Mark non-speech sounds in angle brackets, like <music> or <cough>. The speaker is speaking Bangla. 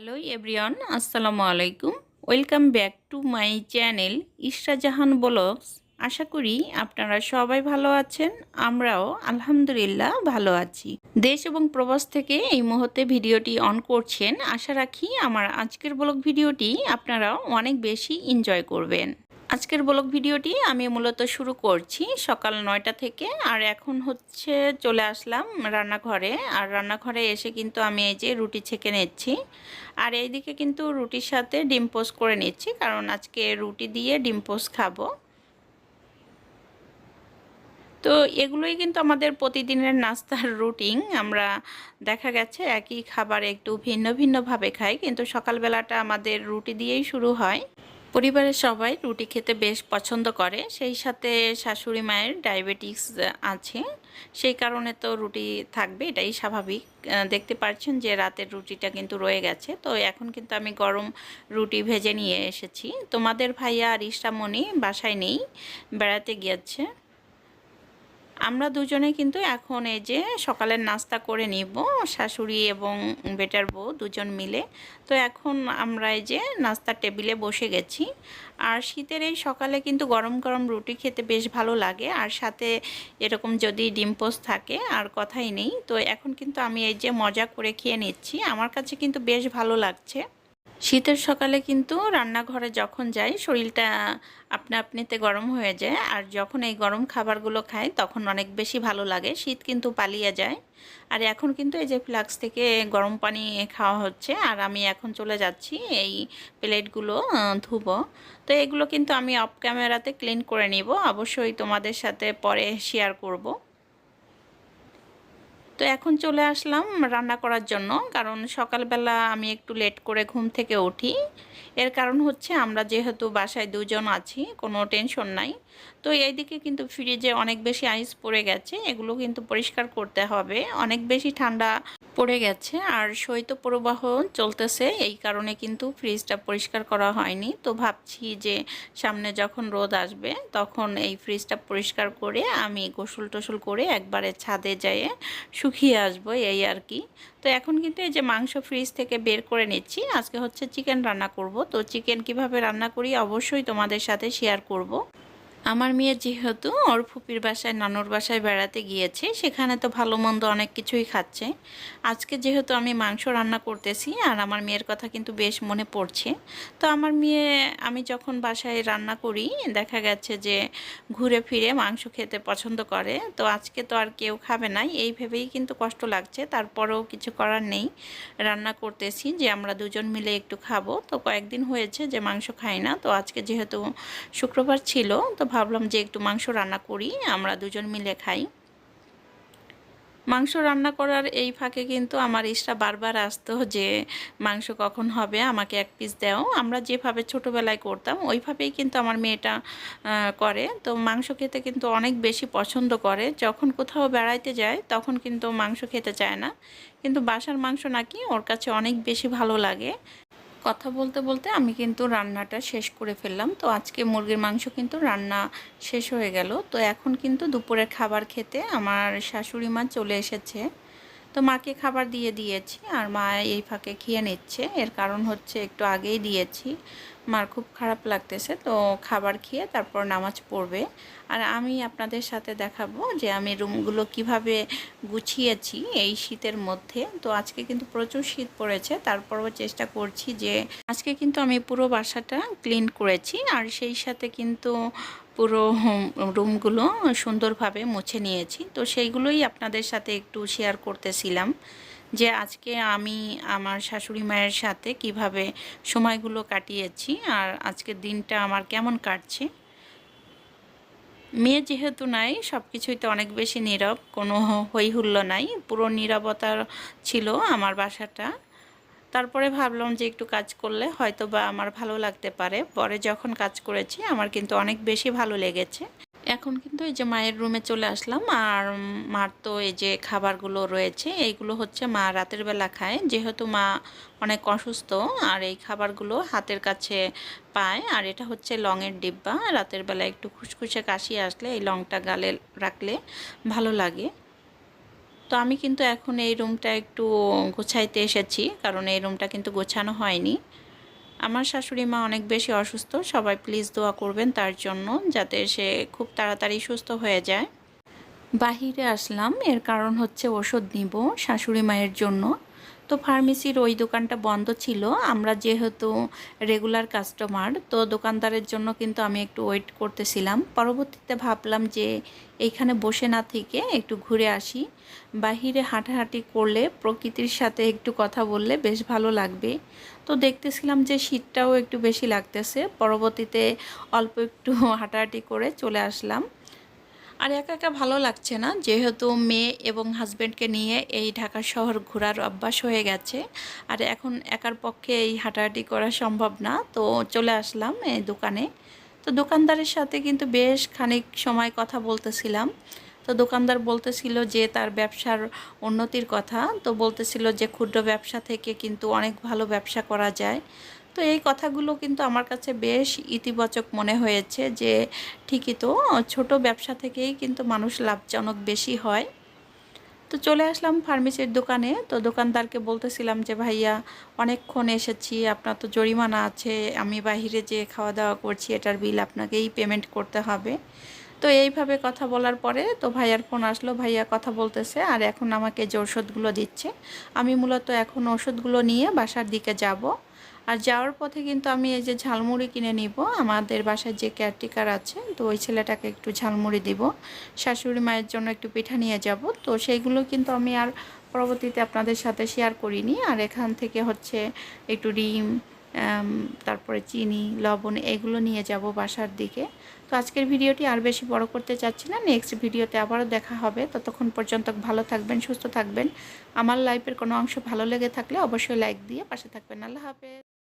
হ্যালো এভরিওয়ান আসসালামু আলাইকুম welcome back to my channel Ishra Jahan blogs আশা করি আপনারা সবাই ভালো আছেন, আমরাও আলহামদুলিল্লাহ ভালো আছি। দেশ এবং প্রবাস থেকে এই মুহূর্তে ভিডিওটি অন করছেন, আশা রাখি আমার আজকের ব্লগ ভিডিওটি আপনারা অনেক বেশি এনজয় করবেন। আজকের ব্লগ ভিডিওটি আমি মূলত শুরু করছি সকাল নয়টা থেকে, আর এখন হচ্ছে চলে আসলাম রান্নাঘরে। আর রান্নাঘরে এসে কিন্তু আমি এই যে রুটি ছেঁকে নিচ্ছি। আর এইদিকে কিন্তু রুটির সাথে ডিম পোস্ট করে নিচ্ছি, কারণ আজকে রুটি দিয়ে ডিম পোস্ট খাব। তো এগুলোই কিন্তু আমাদের প্রতিদিনের নাস্তার রুটিন। আমরা দেখা গেছে একই খাবার একটু ভিন্ন ভিন্নভাবে খাই, কিন্তু সকালবেলাটা আমাদের রুটি দিয়েই শুরু হয়। পরিবারের সবাই রুটি খেতে বেশ পছন্দ করে। সেই সাথে শাশুড়ি মায়ের ডায়াবেটিস আছে। সেই কারণে তো রুটি থাকবে, এটাই স্বাভাবিক। দেখতে পাচ্ছেন যে রাতের রুটিটা কিন্তু রয়ে গেছে। তো এখন কিন্তু আমি গরম রুটি ভেজে নিয়ে এসেছি। তোমাদের ভাইয়া আর ইষ্টামণি বাসায় নেই, বেড়াতে গিয়েছে। আমরা দুজনে কিন্তু এখন এই যে সকালের নাস্তা করে নিব, শাশুড়ি এবং বেটার বউ দুজন মিলে। তো এখন আমরা এই যে নাস্তার টেবিলে বসে গেছি। আর শীতের এই সকালে কিন্তু গরম গরম রুটি খেতে বেশ ভালো লাগে। আর সাথে এরকম যদি ডিম পোস্ট থাকে, আর কথাই নেই। তো এখন কিন্তু আমি এই যে মজা করে খেয়ে নিচ্ছি। আমার কাছে কিন্তু বেশ ভালো লাগছে। শীতের সকালে কিন্তু রান্নাঘরে যখন যাই, শরীরটা আপনা আপনিতে গরম হয়ে যায়। আর যখন এই গরম খাবারগুলো খাই, তখন অনেক বেশি ভালো লাগে। শীত কিন্তু পালিয়ে যায়। আর এখন কিন্তু এই যে ফ্লাক্স থেকে গরম পানি খাওয়া হচ্ছে, আর আমি এখন চলে যাচ্ছি এই প্লেটগুলো ধুবো। তো এগুলো কিন্তু আমি অফ ক্যামেরাতে ক্লিন করে নিব। অবশ্যই তোমাদের সাথে পরে শেয়ার করব। তো এখন চলে আসলাম রান্না করার জন্য, কারণ সকালবেলা আমি একটু লেট করে ঘুম থেকে উঠি। এর কারণ হচ্ছে আমরা যেহেতু বাসায় দুজন আছি, কোনো টেনশন নাই। তো এইদিকে কিন্তু ফ্রিজে অনেক বেশি আইস পড়ে গেছে, এগুলো কিন্তু পরিষ্কার করতে হবে। অনেক বেশি ঠান্ডা পড়ে গেছে আর শৈত্য প্রবাহ চলতেছে। এই কারণে কিন্তু ফ্রিজটা পরিষ্কার করা হয়নি। তো ভাবছি যে সামনে যখন রোদ আসবে তখন এই ফ্রিজটা পরিষ্কার করে আমি গোসল টোসল করে একবারে ছাদে যেয়ে শুকিয়ে আসব, এই আর কি। তো এখন কিন্তু এই যে মাংস ফ্রিজ থেকে বের করে নিচ্ছি, আজকে হচ্ছে চিকেন রান্না করব। তো চিকেন কীভাবে রান্না করি অবশ্যই তোমাদের সাথে শেয়ার করব। আমার মেয়ে যেহেতু ওর ফুপির বাসায়, নানুর বাসায় বেড়াতে গিয়েছে, সেখানে তো ভালো মন্দ অনেক কিছুই খাচ্ছে। আজকে যেহেতু আমি মাংস রান্না করতেছি আর আমার মেয়ের কথা কিন্তু বেশ মনে পড়ছে, তো আমার মেয়ে, আমি যখন বাসায় রান্না করি, দেখা গেছে যে ঘুরে ফিরে মাংস খেতে পছন্দ করে, তো আজকে তো আর কেউ খাবে না, এই ভেবেই কিন্তু কষ্ট লাগছে। তারপরেও কিছু করার নেই, রান্না করতেছি যে আমরা দুজন মিলে একটু খাব। তো কয়েকদিন হয়েছে যে মাংস খাই না, তো আজকে যেহেতু শুক্রবার ছিল, তো ভাবলাম যে একটু মাংস রান্না করি, আমরা দুজন মিলে খাই। মাংস রান্না করার এই ফাঁকে কিন্তু আমার ইসটা বারবার আসতো যে, মাংস কখন হবে? আমাকে এক পিস দেও। আমরা যেভাবে ছোটোবেলায় করতাম, ওইভাবেই কিন্তু আমার মেয়েটা করে। তো মাংস খেতে কিন্তু অনেক বেশি পছন্দ করে। যখন কোথাও বেড়াইতে যায়, তখন কিন্তু মাংস খেতে চায় না। কিন্তু বাসার মাংস নাকি ওর কাছে অনেক বেশি ভালো লাগে। কথা বলতে বলতে আমি কিন্তু রান্নাটা শেষ করে ফেললাম। তো আজকে মুরগির মাংস কিন্তু রান্না শেষ হয়ে গেল। তো এখন কিন্তু দুপুরের খাবার খেতে আমার শাশুড়ি মা চলে এসেছে। তো মাকে খাবার দিয়ে দিয়েছি আর মা এই ফাঁকে খেয়ে নিচ্ছে। এর কারণ হচ্ছে একটু আগেই দিয়েছি। মার খুব খারাপ লাগতেছে, তো খাবার খেয়ে তারপর নামাজ পড়বে। আর আমি আপনাদের সাথে দেখাবো যে আমি রুমগুলো কীভাবে গুছিয়েছি এই শীতের মধ্যে। তো আজকে কিন্তু প্রচুর শীত পড়েছে, তারপরও চেষ্টা করছি যে আজকে কিন্তু আমি পুরো বাসাটা ক্লিন করেছি। আর সেই সাথে কিন্তু পুরো রুমগুলো সুন্দরভাবে মুছে নিয়েছি। তো সেইগুলোই আপনাদের সাথে একটু শেয়ার করতেছিলাম যে আজকে আমি আমার শাশুড়ি মায়ের সাথে কীভাবে সময়গুলো কাটিয়েছি আর আজকের দিনটা আমার কেমন কাটছে। মেয়ে যেহেতু নাই সব কিছুই তো অনেক বেশি নীরব, কোনো হইহুল্লো নাই। পুরো নীরবতা ছিল আমার বাসাটা। তারপরে ভাবলাম যে একটু কাজ করলে হয়তো বা আমার ভালো লাগতে পারে। পরে যখন কাজ করেছি, আমার কিন্তু অনেক বেশি ভালো লেগেছে। এখন কিন্তু এই যে মায়ের রুমে চলে আসলাম, আর মার তো এই যে খাবারগুলো রয়েছে, এইগুলো হচ্ছে মা রাতের বেলা খায়। যেহেতু মা অনেক অসুস্থ, আর এই খাবারগুলো হাতের কাছে পায়, আর এটা হচ্ছে লংয়ের ডিব্বা। রাতের বেলা একটু খুসখুসে কাশি আসলে এই লংটা গালে রাখলে ভালো লাগে। তো আমি কিন্তু এখন এই রুমটা একটু গোছাইতে এসেছি, কারণ এই রুমটা কিন্তু গোছানো হয়নি। আমার শাশুড়ি মা অনেক বেশি অসুস্থ, সবাই প্লিজ দোয়া করবেন তার জন্য যাতে সে খুব তাড়াতাড়ি সুস্থ হয়ে যায়। বাহিরে আসলাম, এর কারণ হচ্ছে ওষুধ নিব শাশুড়ি মায়ের জন্য। তো ফার্মেসির ওই দোকানটা বন্ধ ছিল। আমরা যেহেতু রেগুলার কাস্টমার তো দোকানদারের জন্য কিন্তু আমি একটু ওয়েট করতেছিলাম। পরবর্তীতে ভাবলাম যে এইখানে বসে না থেকে একটু ঘুরে আসি। বাহিরে হাঁটাহাঁটি করলে, প্রকৃতির সাথে একটু কথা বললে বেশ ভালো লাগবে। তো দেখতেছিলাম যে শীতটাও একটু বেশি লাগতেছে। পরবর্তীতে অল্প একটু <laughs> হাঁটাহাঁটি করে চলে আসলাম। আর একা একা ভালো লাগছে না, যেহেতু মেয়ে এবং হাজব্যান্ডকে নিয়ে এই ঢাকা শহর ঘোরার অভ্যাস হয়ে গেছে। আর এখন একার পক্ষে এই হাঁটাহাঁটি করা সম্ভব না, তো চলে আসলাম এই দোকানে। তো দোকানদারের সাথে কিন্তু বেশ খানিক সময় কথা বলতেছিলাম। তো দোকানদার বলতেছিল যে তার ব্যবসার উন্নতির কথা, তো বলতেছিল যে ক্ষুদ্র ব্যবসা থেকে কিন্তু অনেক ভালো ব্যবসা করা যায়। তো এই কথাগুলো কিন্তু আমার কাছে বেশ ইতিবাচক মনে হয়েছে যে ঠিকই তো, ছোট ব্যবসা থেকেই কিন্তু মানুষ লাভজনক বেশি হয়। তো চলে আসলাম ফার্মেসির দোকানে। তো দোকানদারকে বলতেছিলাম যে, ভাইয়া, অনেকক্ষণ এসেছি, আপনার তো জরিমানা আছে, আমি বাহিরে যে খাওয়া দাওয়া করছি, এটার বিল আপনাকেই পেমেন্ট করতে হবে। তো এইভাবে কথা বলার পরে তো ভাইয়ার ফোন আসলো, ভাইয়া, কথা বলতেছে আর এখন আমাকে যে ওষুধগুলো দিচ্ছে, আমি মূলত এখন ওষুধগুলো নিয়ে বাসার দিকে যাব। আর যাওয়ার পথে কিন্তু আমি এই যে ঝালমুড়ি কিনে নিব। আমাদের বাসায় যে কেয়ারটেকার আছে, তো ওই ছেলেটাকে একটু ঝালমুড়ি দিব। শাশুড়ি মায়ের জন্য একটু পিঠা নিয়ে যাব। তো সেইগুলো কিন্তু আমি আর পরবর্তীতে আপনাদের সাথে শেয়ার করিনি। আর এখান থেকে হচ্ছে একটু ডিম তারপরে চিনি, লবণ এগুলো নিয়ে যাব বাসার দিকে। তো আজকের ভিডিওটি আর বেশি বড় করতে চাচ্ছি না। নেক্সট ভিডিওতে আবারও দেখা হবে। ততক্ষণ পর্যন্ত ভালো থাকবেন, সুস্থ থাকবেন। আমার লাইফের কোনো অংশ ভালো লেগে থাকলে অবশ্যই লাইক দিয়ে পাশে থাকবেন। আল্লাহ হাফেজ।